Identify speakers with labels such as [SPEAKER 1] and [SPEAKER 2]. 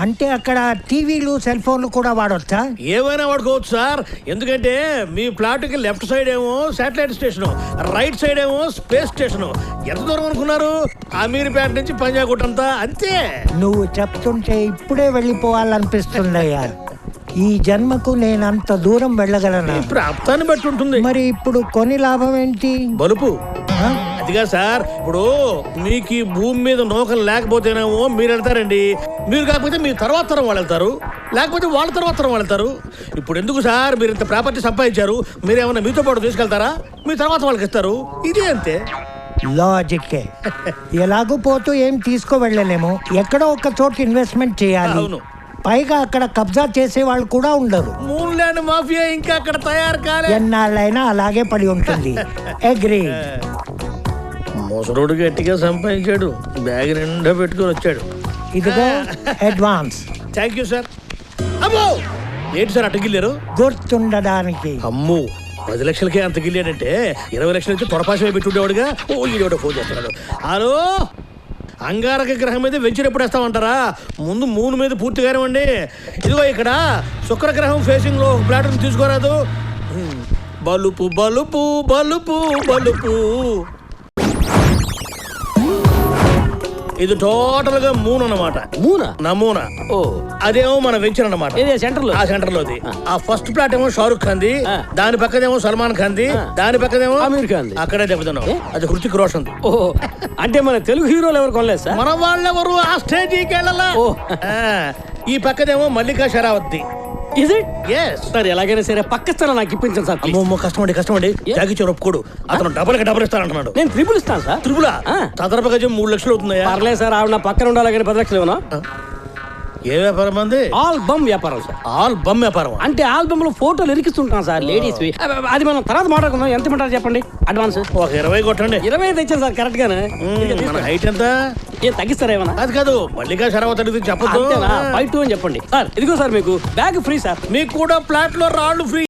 [SPEAKER 1] అంటే అక్కడ టీవీలు సెల్ ఫోన్లు కూడా వాడొచ్చా?
[SPEAKER 2] ఏమైనా వాడుకోవచ్చు సార్. ఎందుకంటే మీ ప్లాట్కి లెఫ్ట్ సైడ్ ఏమో శాటిలైట్ స్టేషన్ రైట్ సైడ్ ఏమో స్పేస్ స్టేషన్. ఎంత దూరం అనుకున్నారు? అమీర్పేట నుంచి పంజాగుట్ అంతా అంతే.
[SPEAKER 1] నువ్వు చెప్తుంటే ఇప్పుడే వెళ్ళిపోవాలనిపిస్తుందయ్యా. ఈ జన్మకు నేను అంత దూరం వెళ్ళగలనా?
[SPEAKER 2] ఇప్పుడు అర్థాన్ని బట్టి ఉంటుంది.
[SPEAKER 1] మరి ఇప్పుడు కొని లాభం ఏంటి?
[SPEAKER 2] బలుపు? అదిగా సార్. ఇప్పుడు మీకు ఈ భూమి మీద నౌకలు లేకపోతేనేమో మీరు వెళ్తారండి. మీరు కాకపోతే మీ తర్వాత తరం వాళ్ళు వెళ్తారు లేకపోతే వాళ్ళ తర్వాత తరం వాళ్ళు వెళ్తారు. ఇప్పుడు ఎందుకు సార్ మీరు ఇంత ప్రాపర్టీ సంపాదించారు? మీరు ఏమైనా మీతో పాటు తీసుకెళ్తారా? మీ తర్వాత వాళ్ళకి ఇస్తారు. ఇదే అంతే.
[SPEAKER 1] లాజిక్కే ఎలాగూ పోతూ ఏం తీసుకో వెళ్ళలేము ఎక్కడో ఒక చోట ఇన్వెస్ట్మెంట్ చేయాలి.
[SPEAKER 2] అవును.
[SPEAKER 1] పైగా అక్కడ కబ్జా చేసే వాళ్ళు కూడా ఉండరు.
[SPEAKER 2] మూన్ ల్యాండ్ మాఫియా ఇంకా అక్కడ తయారు కాలే.
[SPEAKER 1] ఎన్నాళ్ళైనా అలాగే పడి ఉంటుంది. అగ్రీ
[SPEAKER 2] ముసరుడు గట్టిగా సంపాదించాడు. బ్యాగ్ నిండా పెట్టుకొని వచ్చాడు.
[SPEAKER 1] ఇదిగో అడ్వాన్స్
[SPEAKER 2] థ్యాంక్ యూ సార్ అమ్మో! ఏంటి సార్ అటుగిల్లారు
[SPEAKER 1] గుర్తుండడానికి.
[SPEAKER 2] అమ్ము! పది లక్షలకే అంత గిల్లాడంటే ఇరవై లక్షల నుంచి తొడపాశమే పెట్టుండేవాడుగా ఓ ఈడేవాడు ఫోన్ చేస్తున్నాడు. హలో? అంగారక గ్రహం మీద వెంచర్ ఎప్పుడు వేస్తామంటారా? ముందు మూన్ మీద పూర్తిగానే ఇవ్వండి ఇదిగో ఇక్కడ శుక్ర గ్రహం ఫేసింగ్లో ప్లాట్ తీసుకోరాదు. బలుపు బలుపు బలుపు బలుపు. ఇది టోటల్గా మూన్ అన్నమాట
[SPEAKER 3] మూనా
[SPEAKER 2] నమూనా.
[SPEAKER 3] ఓ.
[SPEAKER 2] అదేమో మన వెంచర్ అన్నమాట.
[SPEAKER 3] ఏదే సెంటర్లో
[SPEAKER 2] ఆ సెంటర్ లోది ఆ ఫస్ట్ ప్లాట్ ఏమో షారుఖ్ ఖాన్. దాని పక్కదేమో సల్మాన్ ఖాన్. దాని పక్కదేమో
[SPEAKER 3] ఆమీర్ ఖాన్ ది.
[SPEAKER 2] అక్కడే దెబ్బతున్నాం? అది హృతిక్ రోషన్.
[SPEAKER 3] ఓ అంటే మన తెలుగు హీరోలు ఎవరు కొనలేదు సార్?
[SPEAKER 2] మన వాళ్ళెవరు? ఆ స్టేజీకి వెళ్ళాలా. ఈ పక్కదేమో Mallika Sherawat
[SPEAKER 3] is it
[SPEAKER 2] yes
[SPEAKER 3] sir ఎలాగైనా సరే పక్క స్థలం నాకు ఇప్పించండి సార్ please.
[SPEAKER 2] అమ్మో కష్టం అండి కష్టం అండి. ఒప్పుకోడు. అతను డబల్కి డబల్ ఇస్తానంటున్నాడు.
[SPEAKER 3] నేను ట్రిపుల్ ఇస్తాను సార్.
[SPEAKER 2] త్రిపుల
[SPEAKER 3] ఆ.
[SPEAKER 2] గజం మూడు లక్షలు అవుతున్నాయా?
[SPEAKER 3] పర్లేదు సార్ ఆవిడ నా పక్కన ఉండాలి కానీ పది లక్షలు ఇవ్వను?
[SPEAKER 2] ఏ వ్యాపారం అంది?
[SPEAKER 3] ఆల్బమ్ వ్యాపారం సార్.
[SPEAKER 2] ఆల్ బమ్ వ్యాపారం
[SPEAKER 3] అంటే ఆల్బమ్లో ఫోటోలు ఇరికిస్తుంటాం సార్ లేడీస్ అది మనం తర్వాత మాట్లాడుకుందాం ఎంత ఇమ్మంటారు చెప్పండి? అడ్వాన్స్
[SPEAKER 2] ఒక ఇరవై కొట్టండి.
[SPEAKER 3] ఇరవై ఐదు తెచ్చాను సార్ కరెక్ట్ గానే.
[SPEAKER 2] మ్మ్, మన హైట్ ఎంత?
[SPEAKER 3] ఏం తగ్గిస్తారా ఏమన్నా?
[SPEAKER 2] అది కాదు మల్లికా షరావత్ అడిగితే చెప్పదు
[SPEAKER 3] అంతేనా? బై టూ అని చెప్పండి. సార్ ఇదిగో సార్ మీకు బ్యాగ్ ఫ్రీ సార్.
[SPEAKER 2] మీకు కూడా ప్లాట్లో రాళ్ళు ఫ్రీ.